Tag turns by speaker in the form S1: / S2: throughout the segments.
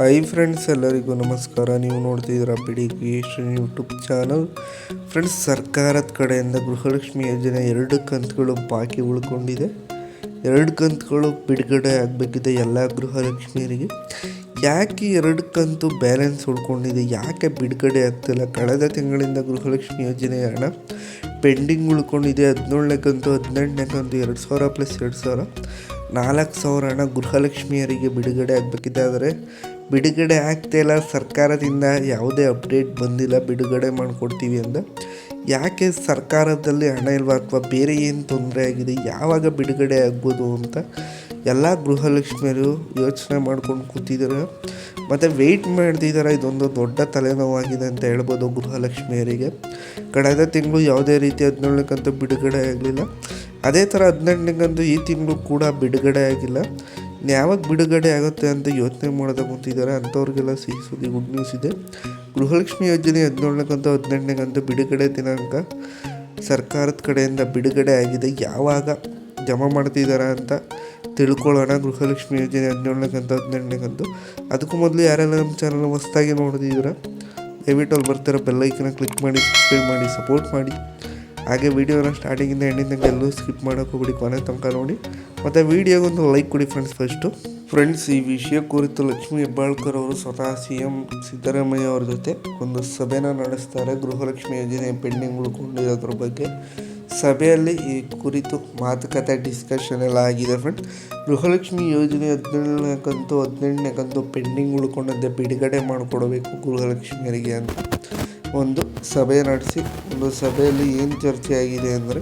S1: Hi friends ಎಲ್ಲರಿಗೂ ನಮಸ್ಕಾರ. ನೀವು ನೋಡ್ತಿದ್ದೀರಾ ಬಿಡಿ ಕ್ರಿಯೇಷನ್ ಯೂಟ್ಯೂಬ್ ಚಾನಲ್. ಫ್ರೆಂಡ್ಸ್ ಸರ್ಕಾರದ ಕಡೆಯಿಂದ ಗೃಹಲಕ್ಷ್ಮಿ ಯೋಜನೆ ಎರಡು ಕಂತುಗಳು ಬಾಕಿ ಉಳ್ಕೊಂಡಿದೆ. ಎರಡು ಕಂತುಗಳು ಬಿಡುಗಡೆ ಆಗಬೇಕಿದೆ ಎಲ್ಲ ಗೃಹಲಕ್ಷ್ಮಿಯರಿಗೆ. ಯಾಕೆ ಎರಡು ಕಂತು ಬ್ಯಾಲೆನ್ಸ್ ಉಳ್ಕೊಂಡಿದೆ? ಯಾಕೆ ಬಿಡುಗಡೆ ಆಗ್ತಿಲ್ಲ ಕಳೆದ ತಿಂಗಳಿಂದ ಗೃಹಲಕ್ಷ್ಮಿ ಯೋಜನೆಯ ಹಣ ಪೆಂಡಿಂಗ್ ಉಳ್ಕೊಂಡಿದೆ. ಹದಿನೇಳನೇ ಕಂತು, ಹದಿನೆಂಟನೇ ಕಂತು, ಎರಡು ಸಾವಿರ ಪ್ಲಸ್ ಎರಡು ಸಾವಿರ. ನಾಲ್ಕು ಸಾವಿರ ಹಣ ಗೃಹಲಕ್ಷ್ಮಿಯರಿಗೆ ಬಿಡುಗಡೆ ಆಗಬೇಕಿದೆ. ಆದರೆ ಬಿಡುಗಡೆ ಆಗ್ತಾಯಿಲ್ಲ ಸರ್ಕಾರದಿಂದ ಯಾವುದೇ ಅಪ್ಡೇಟ್ ಬಂದಿಲ್ಲ. ಬಿಡುಗಡೆ ಮಾಡಿಕೊಡ್ತೀವಿ ಅಂತ ಯಾಕೆ ಸರ್ಕಾರದಲ್ಲಿ ಹಣ ಇಲ್ವಾ ಅಥವಾ ಬೇರೆ ಏನು ತೊಂದರೆ ಆಗಿದೆ? ಯಾವಾಗ ಬಿಡುಗಡೆ ಆಗ್ಬೋದು ಅಂತ ಎಲ್ಲ ಗೃಹಲಕ್ಷ್ಮಿಯರು ಯೋಚನೆ ಮಾಡ್ಕೊಂಡು ಕೂತಿದ್ದಾರೆ. ಮತ್ತು ವೆಯ್ಟ್ ಮಾಡ್ತಿದ್ದಾರೆ. ಇದೊಂದು ದೊಡ್ಡ ತಲೆನೋವಾಗಿದೆ ಅಂತ ಹೇಳ್ಬೋದು ಗೃಹಲಕ್ಷ್ಮಿಯರಿಗೆ. ಕಳೆದ ತಿಂಗಳು ಯಾವುದೇ ರೀತಿ ಹದಿನೇಳಕ್ಕಂತೂ ಬಿಡುಗಡೆ ಆಗಲಿಲ್ಲ. ಅದೇ ಥರ ಹದಿನೆಂಟನೇಗಂತೂ ಈ ತಿಂಗಳು ಕೂಡ ಬಿಡುಗಡೆ ಆಗಿಲ್ಲ. ಯಾವಾಗ ಬಿಡುಗಡೆ ಆಗುತ್ತೆ ಅಂತ ಯೋಚನೆ ಮಾಡೋದ ಕೂತಿದ್ದಾರೆ ಅಂಥವ್ರಿಗೆಲ್ಲ ಸಿಹಿ ಸುದ್ದಿ ಗುಡ್ ನ್ಯೂಸ್ ಇದೆ. ಗೃಹಲಕ್ಷ್ಮಿ ಯೋಜನೆ ಹದಿನೇಳನೇಗಂತೂ ಹದಿನೆಂಟನೇಗಂತೂ ಬಿಡುಗಡೆ ದಿನಾಂಕ ಸರ್ಕಾರದ ಕಡೆಯಿಂದ ಬಿಡುಗಡೆ ಆಗಿದೆ. ಯಾವಾಗ ಜಮಾ ಮಾಡ್ತಿದ್ದಾರೆ ಅಂತ ತಿಳ್ಕೊಳ್ಳೋಣ. ಗೃಹಲಕ್ಷ್ಮಿ ಯೋಜನೆ ಹದಿನೇಳನೇಗಂತೂ ಹದಿನೆಂಟನೇಗಂತೂ ಅದಕ್ಕೂ ಮೊದಲು ಯಾರೆಲ್ಲ ನಮ್ಮ ಚಾನಲ್ ಹೊಸ್ದಾಗಿ ನೋಡಿದ್ರೆ ದಯವಿಟ್ಟು ಅಲ್ಲಿ ಬರ್ತಿರೋ ಬೆಲ್ಲೈಕನ್ನ ಕ್ಲಿಕ್ ಮಾಡಿ ಸಬ್ಸ್ಕ್ರೈಬ್ ಮಾಡಿ ಸಪೋರ್ಟ್ ಮಾಡಿ. ಹಾಗೆ ವೀಡಿಯೋನ ಸ್ಟಾರ್ಟಿಂಗಿಂದ ಎಂಡಿಂದ ತನಕ ಎಲ್ಲೂ ಸ್ಕಿಪ್ ಮಾಡೋಕೆ ಹೋಗ್ಬಿಡಿ, ಕೊನೆ ತನಕ ನೋಡಿ. ಮತ್ತು ವೀಡಿಯೋಗೊಂದು ಲೈಕ್ ಕೊಡಿ ಫ್ರೆಂಡ್ಸ್ ಫಸ್ಟು ಫ್ರೆಂಡ್ಸ್ ಈ ವಿಷಯ ಕುರಿತು ಲಕ್ಷ್ಮೀ ಹೆಬ್ಬಾಳ್ಕರ್ ಅವರು ಸ್ವತಃ ಸಿ ಎಂ ಸಿದ್ದರಾಮಯ್ಯ ಅವ್ರ ಜೊತೆ ಒಂದು ಸಭೆನ ನಡೆಸ್ತಾರೆ. ಗೃಹಲಕ್ಷ್ಮಿ ಯೋಜನೆ ಪೆಂಡಿಂಗ್ ಉಳ್ಕೊಂಡಿರೋದ್ರ ಬಗ್ಗೆ. ಸಭೆಯಲ್ಲಿ ಈ ಕುರಿತು ಮಾತುಕತೆ ಡಿಸ್ಕಷನ್ ಎಲ್ಲ ಆಗಿದೆ ಫ್ರೆಂಡ್ಸ್ ಗೃಹಲಕ್ಷ್ಮಿ ಯೋಜನೆ ಹದಿನೇಳನೇ ಕಂತು, ಹದಿನೆಂಟನೇ ಕಂತು ಪೆಂಡಿಂಗ್ ಉಳ್ಕೊಂಡಂತೆ, ಬಿಡುಗಡೆ ಮಾಡಿಕೊಡಬೇಕು ಗೃಹಲಕ್ಷ್ಮಿಯರಿಗೆ ಅಂತ. ಒಂದು ಸಭೆ ನಡೆಸಿ, ಒಂದು ಸಭೆಯಲ್ಲಿ ಏನು ಚರ್ಚೆ ಆಗಿದೆ ಅಂದರೆ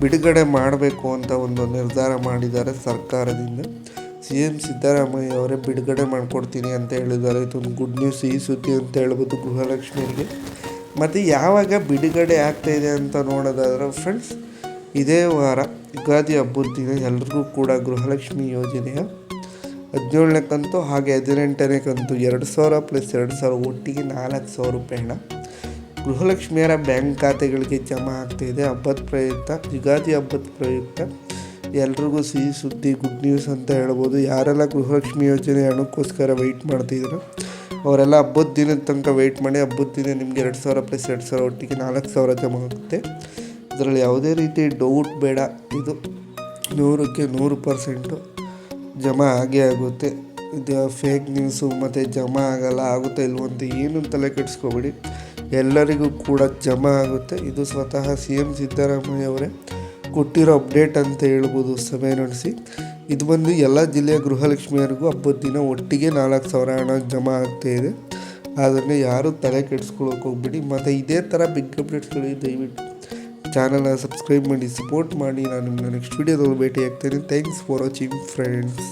S1: ಬಿಡುಗಡೆ ಮಾಡಬೇಕು ಅಂತ ಒಂದು ನಿರ್ಧಾರ ಮಾಡಿದ್ದಾರೆ ಸರ್ಕಾರದಿಂದ. ಸಿ ಎಂ ಸಿದ್ದರಾಮಯ್ಯ ಅವರೇ ಬಿಡುಗಡೆ ಮಾಡಿಕೊಡ್ತೀನಿ ಅಂತ ಹೇಳಿದ್ದಾರೆ. ಇದೊಂದು ಗುಡ್ ನ್ಯೂಸ್ ಈ ಸುದ್ದಿ ಅಂತ ಹೇಳ್ಬೋದು ಗೃಹಲಕ್ಷ್ಮಿಯರಿಗೆ ಮತ್ತು ಯಾವಾಗ ಬಿಡುಗಡೆ ಆಗ್ತಾ ಇದೆ ಅಂತ ನೋಡೋದಾದ್ರೆ ಫ್ರೆಂಡ್ಸ್ ಇದೇ ವಾರ ಯುಗಾದಿ ಹಬ್ಬದ ದಿನ ಎಲ್ರಿಗೂ ಕೂಡ ಗೃಹಲಕ್ಷ್ಮಿ ಯೋಜನೆಯ ಹದಿನೇಳನೇ ಕಂತು ಹಾಗೆ ಹದಿನೆಂಟನೇ ಕಂತು ಎರಡು ಸಾವಿರ ಪ್ಲಸ್ ಎರಡು ಸಾವಿರ ಒಟ್ಟಿಗೆ ನಾಲ್ಕು ಸಾವಿರ ರೂಪಾಯಿ ಹಣ ಗೃಹಲಕ್ಷ್ಮಿಯರ ಬ್ಯಾಂಕ್ ಖಾತೆಗಳಿಗೆ ಜಮಾ ಆಗ್ತಾಯಿದೆ ಹಬ್ಬದ ಪ್ರಯುಕ್ತ, ಯುಗಾದಿ ಹಬ್ಬದ ಪ್ರಯುಕ್ತ. ಎಲ್ರಿಗೂ ಸಿಹಿ ಸುದ್ದಿ ಗುಡ್ ನ್ಯೂಸ್ ಅಂತ ಹೇಳ್ಬೋದು. ಯಾರೆಲ್ಲ ಗೃಹಲಕ್ಷ್ಮಿ ಯೋಜನೆ ಹಣಕ್ಕೋಸ್ಕರ ವೆಯ್ಟ್ ಮಾಡ್ತಿದ್ರು, ಅವರೆಲ್ಲ ಹಬ್ಬದ ದಿನದ ತನಕ ವೆಯ್ಟ್ ಮಾಡಿ ಹಬ್ಬದ ದಿನ ನಿಮಗೆ ಎರಡು ಸಾವಿರ ಪ್ಲಸ್ ಎರಡು ಸಾವಿರ ಒಟ್ಟಿಗೆ ನಾಲ್ಕು ಸಾವಿರ ಜಮಾ ಆಗುತ್ತೆ. ಇದರಲ್ಲಿ ಯಾವುದೇ ರೀತಿ ಡೌಟ್ ಬೇಡ. ಇದು ನೂರಕ್ಕೆ ನೂರು ಪರ್ಸೆಂಟು ಜಮಾ ಆಗೇ ಆಗುತ್ತೆ. ಇದು ಫೇಕ್ ನ್ಯೂಸು ಮತ್ತು ಜಮಾ ಆಗಲ್ಲ, ಆಗುತ್ತೆ ಇಲ್ವಂತ ಏನು ತಲೆ ಕೆಡಿಸ್ಕೊಬೇಡಿ. ಎಲ್ಲರಿಗೂ ಕೂಡ ಜಮಾ ಆಗುತ್ತೆ. ಇದು ಸ್ವತಃ ಸಿ ಎಂ ಸಿದ್ದರಾಮಯ್ಯ ಅವರೇ ಕೊಟ್ಟಿರೋ ಅಪ್ಡೇಟ್ ಅಂತ ಹೇಳ್ಬೋದು ಸಭೆ ನಡೆಸಿ. ಇದು ಬಂದು ಎಲ್ಲ ಜಿಲ್ಲೆಯ ಗೃಹಲಕ್ಷ್ಮಿಯರಿಗೂ ಹಬ್ಬದ ದಿನ ಒಟ್ಟಿಗೆ ನಾಲ್ಕು ಸಾವಿರ ಹಣ ಜಮಾ ಆಗ್ತಾ ಇದೆ. ಅದನ್ನು ಯಾರೂ ತಲೆ ಕೆಡಿಸ್ಕೊಳ್ಳೋಕೆ ಹೋಗ್ಬಿಡಿ. ಮತ್ತು ಇದೇ ಥರ ಬಿಗ್ ಅಪ್ಡೇಟ್ಸ್ಗಳಿಗೆ ದಯವಿಟ್ಟು ಚಾನಲ್ನ ಸಬ್ಸ್ಕ್ರೈಬ್ ಮಾಡಿ ಸಪೋರ್ಟ್ ಮಾಡಿ. ನಾನು ನಿಮ್ಮನ್ನ ನೆಕ್ಸ್ಟ್ ವೀಡಿಯೋದಲ್ಲಿ ಭೇಟಿ ಆಗ್ತೇನೆ ಥ್ಯಾಂಕ್ಸ್ ಫಾರ್ ವಾಚಿಂಗ್ ಫ್ರೆಂಡ್ಸ್